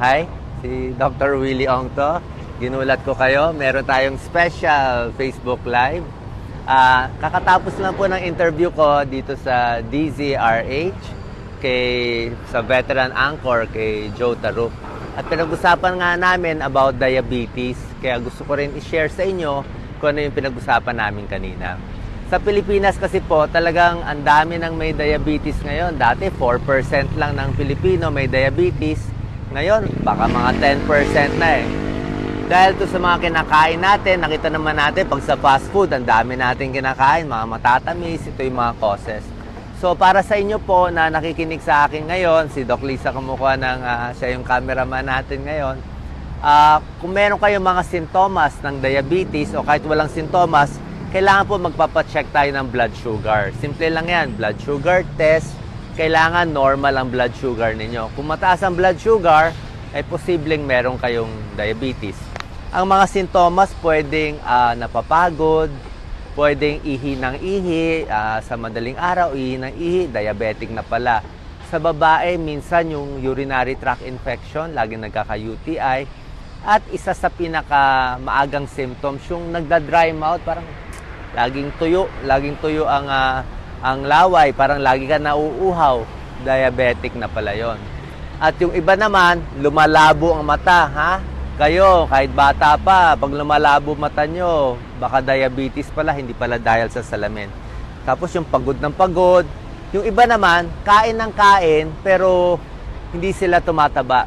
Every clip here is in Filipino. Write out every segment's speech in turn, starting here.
Hi, si Dr. Willie Ong to. Ginulat ko kayo. Meron tayong special Facebook Live. Ah, kakatapos lang po ng interview ko dito sa DZRH kay sa veteran anchor kay Joe Taruk. At pinag-usapan nga namin about diabetes. Kaya gusto ko rin i-share sa inyo kung ano yung pinag-usapan namin kanina. Sa Pilipinas kasi po, talagang ang dami ng may diabetes ngayon. Dati 4% lang ng Pilipino may diabetes. Ngayon, baka mga 10% na eh. Dahil to sa mga kinakain natin, nakita naman natin pag sa fast food, ang dami natin kinakain, mga matatamis, ito yung mga causes. So para sa inyo po na nakikinig sa akin ngayon, si Doc Lisa kumukuha ng, ah, siya yung cameraman natin ngayon, Ah, kung meron kayong mga sintomas ng diabetes o kahit walang sintomas, kailangan po magpapacheck tayo ng blood sugar. Simple lang yan, blood sugar test. Kailangan normal ang blood sugar ninyo. Kung mataas ang blood sugar, ay posibleng meron kayong diabetes. Ang mga sintomas pwedeng ah, napapagod, pwedeng ihi ng ihi, ah, sa madaling araw, ihi ng ihi, diabetic na pala. Sa babae, minsan yung urinary tract infection, laging nagkaka-UTI. At isa sa pinaka maagang symptoms, yung nagda-dry mouth, parang laging tuyo, laging tuyo ang ah, ang laway, parang lagi ka nauuhaw, diabetic na pala yon. At yung iba naman, lumalabo ang mata, ha? Kayo, kahit bata pa, pag lumalabo mata nyo, baka diabetes pala, hindi pala dahil sa salamin. Tapos yung pagod ng pagod, yung iba naman, kain ng kain, pero hindi sila tumataba.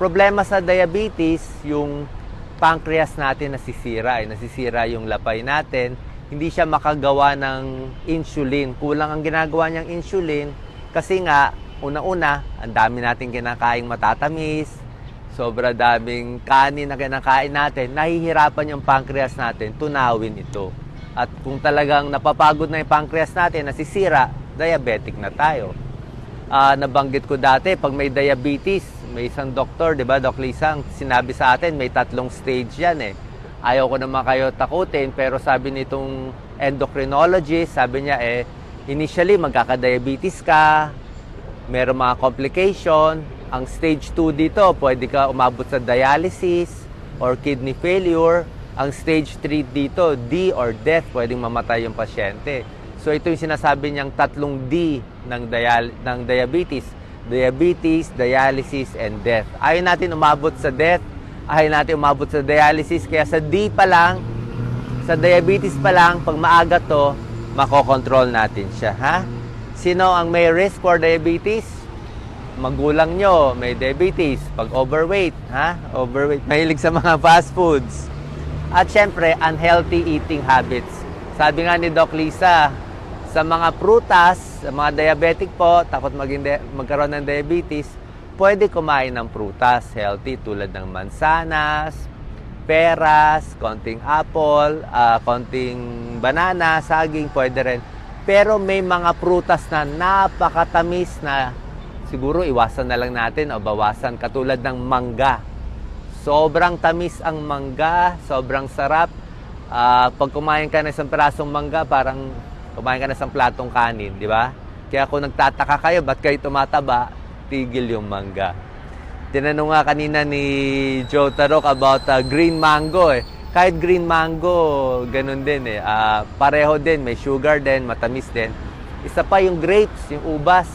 Problema sa diabetes, yung pancreas natin nasisira, eh, nasisira yung lapay natin, hindi siya makagawa ng insulin. Kulang ang ginagawa niyang insulin kasi nga, una-una, ang dami natin kinakaing matatamis, sobra daming kanin na kinakain natin, nahihirapan yung pancreas natin tunawin ito. At kung talagang napapagod na yung pancreas natin, nasisira, diabetic na tayo. Ah, nabanggit ko dati, pag may diabetes, may isang doktor, di ba, Doc Lisang, sinabi sa atin, may tatlong stage yan eh. Ayaw ko naman kayo takutin, pero sabi nitong endocrinologist, sabi niya eh, initially magkaka-diabetes ka, meron mga complication. Ang stage 2 dito, pwede ka umabot sa dialysis or kidney failure. Ang stage 3 dito, D or death, pwedeng mamatay yung pasyente. So ito yung sinasabi niyang tatlong D ng, dial- ng diabetes. Diabetes, dialysis, and death. Ayaw natin umabot sa death, ayaw natin umabot sa dialysis, kaya sa D pa lang, sa diabetes pa lang, pag maaga to, makokontrol natin siya, ha? Sino ang may risk for diabetes? Magulang nyo, may diabetes. Pag overweight, ha? Overweight. Mahilig sa mga fast foods. At syempre, unhealthy eating habits. Sabi nga ni Doc Lisa, sa mga prutas, sa mga diabetic po, takot maging magkaroon ng diabetes, pwede kumain ng prutas healthy tulad ng mansanas, peras, konting apple, ah, konting banana, saging, pwede rin. Pero may mga prutas na napakatamis na siguro iwasan na lang natin o bawasan katulad ng mangga. Sobrang tamis ang mangga, sobrang sarap. Ah, pag kumain ka ng isang pirasong mangga, parang kumain ka ng isang platong kanin, di ba? Kaya kung nagtataka kayo, ba't kayo tumataba, tigil yung mangga. Tinanong nga kanina ni Joe Tarok about ah, green mango eh. Kahit green mango, ganun din eh. Ah, pareho din, may sugar din, matamis din. Isa pa yung grapes, yung ubas.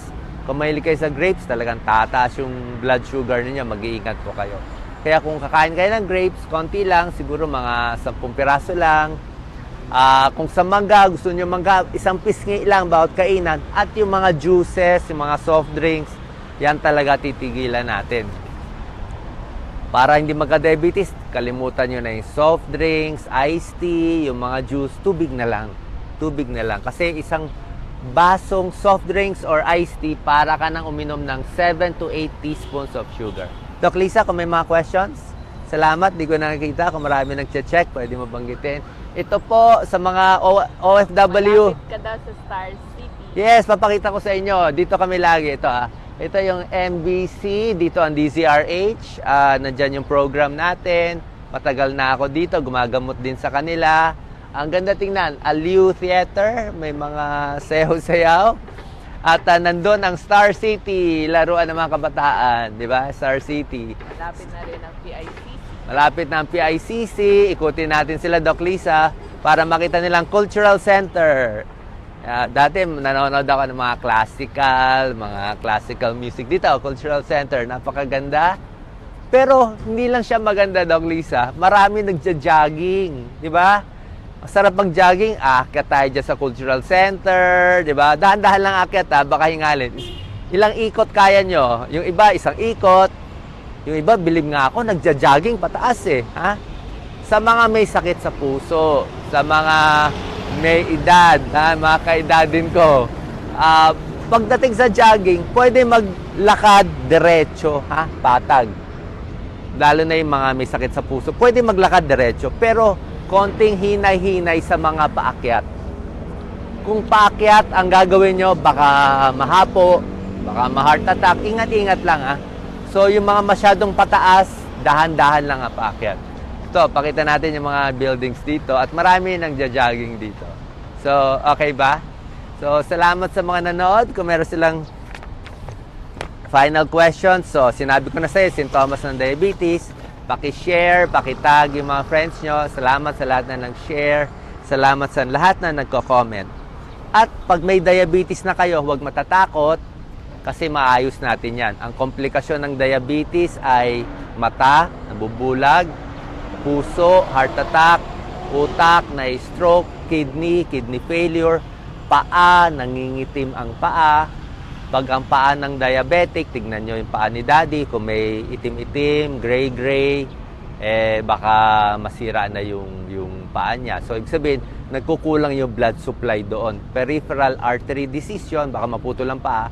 Kung mahilig kayo sa grapes, talagang tataas yung blood sugar ninyo, mag-iingat po kayo. Kaya kung kakain kayo ng grapes, konti lang, siguro mga 10 piraso lang. Ah, kung sa mangga, gusto nyo mangga, isang pisngi lang bawat kainan. At yung mga juices, yung mga soft drinks, yan talaga titigilan natin. Para hindi magka-diabetes, kalimutan nyo na yung soft drinks, iced tea, yung mga juice, tubig na lang. Tubig na lang. Kasi isang basong soft drinks or iced tea, para ka nang uminom ng 7 to 8 teaspoons of sugar. Doc Lisa, kung may mga questions, salamat. Di ko nakikita. Kung marami nag-check, pwede mo banggitin. Ito po sa mga O- OFW. Malapit ka daw sa Star City. Yes, papakita ko sa inyo. Dito kami lagi. Ito ah. Ito yung MBC, dito ang DZRH. Ah, nandyan yung program natin. Matagal na ako dito, gumagamot din sa kanila. Ang ganda tingnan, Aliw Theater, may mga sayaw-sayaw. At ah, nandun ang Star City, laruan ng mga kabataan, di ba? Star City. Malapit na rin ang PICC. Malapit na ang PICC, ikutin natin sila, Doc Lisa, para makita nilang cultural center. Ah, dati nanonood ako ng mga classical, mga classical music dito, cultural center, napakaganda. Pero hindi lang siya maganda, Doc Lisa. Marami nagja-jogging, di ba? Masarap mag-jogging, aakyat tayo dyan sa cultural center, di ba? Dahan-dahan lang aakyat ha, baka hingalin. Ilang ikot kaya nyo? Yung iba, isang ikot. Yung iba, bilib nga ako, nagja-jogging pataas eh. Ha? Sa mga may sakit sa puso, sa mga may edad, ha? mga kaedadin ko, ah, pagdating sa jogging, pwede maglakad diretso, ha? patag lalo na yung mga may sakit sa puso, pwede maglakad diretso, pero konting hinay-hinay sa mga paakyat. Kung paakyat ang gagawin nyo, baka mahapo, baka ma-heart attack, ingat-ingat lang ha. So yung mga masyadong pataas, dahan-dahan lang ang paakyat. Ito, pakita natin yung mga buildings dito at marami nang jogging dito. So, okay ba? So, salamat sa mga nanood. Kung meron silang Final question. So, sinabi ko na sa'yo, sintomas ng diabetes. Paki-share, paki-tag yung mga friends nyo. Salamat sa lahat na nag-share. Salamat sa lahat na nagko-comment. At pag may diabetes na kayo, huwag matatakot kasi maayos natin yan. Ang komplikasyon ng diabetes ay mata, nabubulag, puso, heart attack, utak, na stroke, kidney, kidney failure, paa, nangingitim ang paa, pag ang paa ng diabetic, tignan nyo yung paa ni daddy, kung may itim-itim, gray-gray, eh baka masira na yung, yung paa niya. So, ibig sabihin, nagkukulang yung blood supply doon. Peripheral artery disease yun, baka maputol ang paa.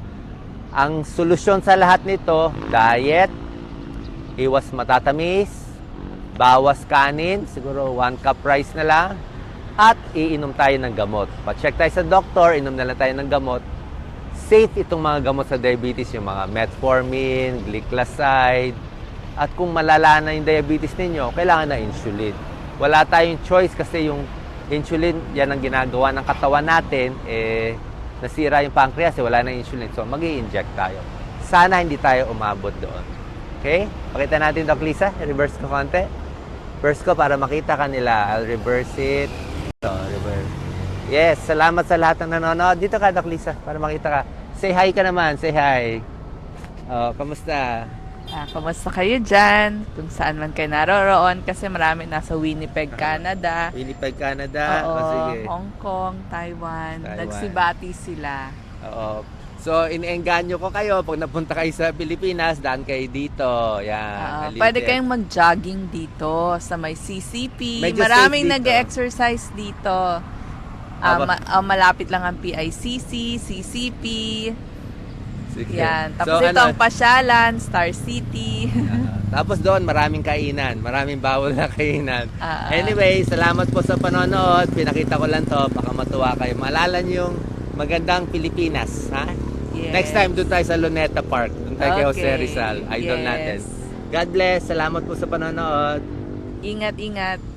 Ang solusyon sa lahat nito, diet, iwas matatamis, bawas kanin, siguro one cup rice na lang, at iinom tayo ng gamot. Pa-check tayo sa doktor, inom na lang tayo ng gamot, safe itong mga gamot sa diabetes, yung mga metformin, glycoside, at kung malala na yung diabetes ninyo, kailangan na insulin. Wala tayong choice kasi yung insulin, yan ang ginagawa ng katawan natin, eh, nasira yung pancreas, eh, wala na insulin. So, mag inject tayo. Sana hindi tayo umabot doon. Okay? Pakita natin, Doc Lisa. Reverse ko konti. Reverse ko para makita kanila. I'll reverse it. So, reverse. Yes, salamat sa lahat ng nanonood. Dito ka, Doc Lisa, para makita ka. Say hi ka naman, say hi. Oh, kamusta? Ah, kamusta kayo dyan? Kung saan man kayo naroroon kasi marami nasa Winnipeg, Canada. Winnipeg, Canada. Oo, Oh, sige. Hong Kong, Taiwan. Taiwan. Nagsibati sila. Oo. So, iniengganyo ko kayo pag napunta kayo sa Pilipinas, daan kayo dito. Yan. Halika. pwede kayong mag-jogging dito sa may CCP. Medyo Maraming nag-exercise dito. Aba. ma- ah, malapit lang ang PICC, CCP. Sige. Yan. So, Tapos ito ano, ang Pasyalan, Star City. ah, tapos doon, maraming kainan. Maraming bawal na kainan. Ah. Anyway, salamat po sa panonood. Pinakita ko lang to. Baka matuwa kayo. Maalala niyo yung magandang Pilipinas. Ha? Yes. Next time, doon tayo sa Luneta Park. Doon tayo kay Jose Okay. Rizal. Idol Yes. natin. God bless. Salamat po sa panonood. Ingat-ingat.